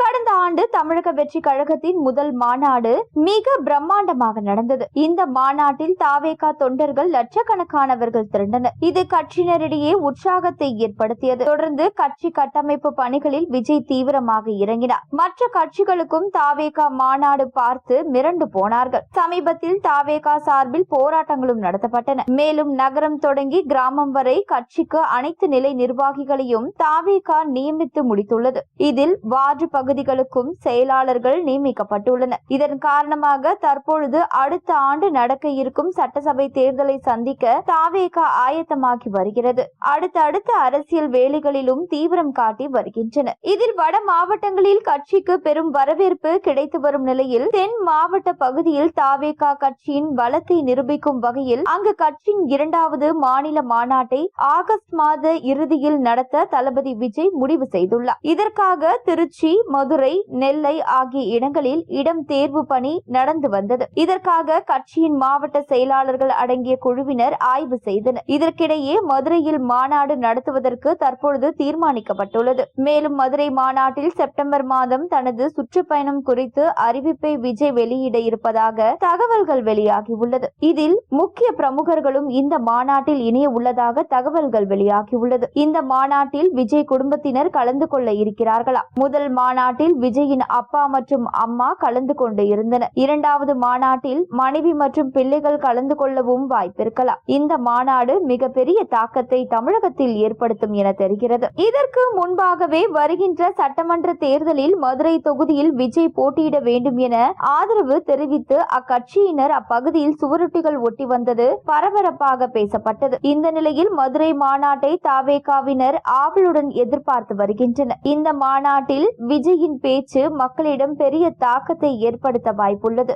கடந்த ஆண்டு தமிழக வெற்றி கழகத்தின் முதல் மாநாடு மிக பிரம்மாண்டமாக நடந்தது. இந்த மாநாட்டில் தாவேகா தொண்டர்கள் லட்சக்கணக்கானவர்கள் திரண்டனர். இது கட்சியினரிடையே உற்சாகத்தை ஏற்படுத்தியது. தொடர்ந்து கட்சி கட்டமைப்பு பணிகளில் விஜய் தீவிரமாக இறங்கினார். மற்ற கட்சிகளுக்கும் தாவேகா மாநாடு பார்த்து மிரண்டு போனார்கள். சமீபத்தில் தாவேகா சார்பில் போராட்டங்களும் நடத்தப்பட்டன. மேலும் நகரம் தொடங்கி கிராமம் வரை கட்சிக்கு அனைத்து நிலை நிர்வாகிகளையும் தாவேகா நியமித்து முடித்துள்ளது. இதில் வார்டு பகுதிகளுக்கும் செயலாளர்கள் நியமிக்கப்பட்டுள்ளனர். இதன் காரணமாக தற்பொழுது அடுத்த ஆண்டு நடக்க இருக்கும் சட்டசபை தேர்தலை சந்திக்க தாவேக ஆயத்தமாகி வருகிறது. அடுத்தடுத்த அரசியல் வேலைகளிலும் தீவிரம் காட்டி வருகின்றனர். இதில் வட மாவட்டங்களில் கட்சிக்கு பெரும் வரவேற்பு கிடைத்து வரும் நிலையில் தென் மாவட்ட பகுதியில் தாவேகா கட்சியின் பலத்தை நிரூபிக்கும் வகையில் அங்கு கட்சியின் இரண்டாவது மாநில மாநாட்டை ஆகஸ்ட் மாத இறுதியில் நடத்த தளபதி விஜய் முடிவு செய்துள்ளார். இதற்காக திருச்சி மதுரை நெல்லை ஆகிய இடங்களில் இடம் தேர்வு பணி நடந்து வந்தது. இதற்காக கட்சியின் மாவட்ட செயலாளர்கள் அடங்கிய குழுவினர் ஆய்வு செய்தனர். இதற்கிடையே மதுரையில் மாநாடு நடத்துவதற்கு தற்பொழுது தீர்மானிக்கப்பட்டுள்ளது. மேலும் மதுரை மாநாட்டில் செப்டம்பர் மாதம் தனது சுற்றுப்பயணம் குறித்து அறிவிப்பை விஜய் வெளியிட இருப்பதாக தகவல்கள் வெளியாகியுள்ளது. இதில் முக்கிய பிரமுகர்களும் இந்த மாநாட்டில் இணைய உள்ளதாக தகவல்கள் வெளியாகியுள்ளது. இந்த மாநாட்டில் விஜய் குடும்பத்தினர் கலந்து கொள்ள இருக்கிறார்களா? முதல் மாநாட்டில் விஜயின் அப்பா மற்றும் அம்மா கலந்து கொண்டு இருந்தனர். இரண்டாவது மாநாட்டில் மனைவி மற்றும் பிள்ளைகள் கலந்து கொள்ளவும் வாய்ப்பிருக்கலாம் இந்த மாநாடு மிகப்பெரிய தாக்கத்தை தமிழகத்தில் ஏற்படுத்தும் என தெரிகிறது. இதற்கு முன்பாகவே வருகின்ற சட்டமன்ற தேர்தலில் மதுரை தொகுதியில் விஜய் போட்டியிட வேண்டும் என ஆதரவு தெரிவித்து அக்கட்சியினர் அப்பகுதியில் சுவரொட்டிகள் ஒட்டி வந்தது பரபரப்பாக பேசப்பட்டது. இந்த நிலையில் மதுரை மாநாட்டை தாவேகாவினர் ஆவலுடன் எதிர்பார்த்து வருகின்றனர். இந்த மாநாட்டில் விஜய் விஜயின் பேச்சு மக்களிடம் பெரிய தாக்கத்தை ஏற்படுத்த வாய்ப்புள்ளது.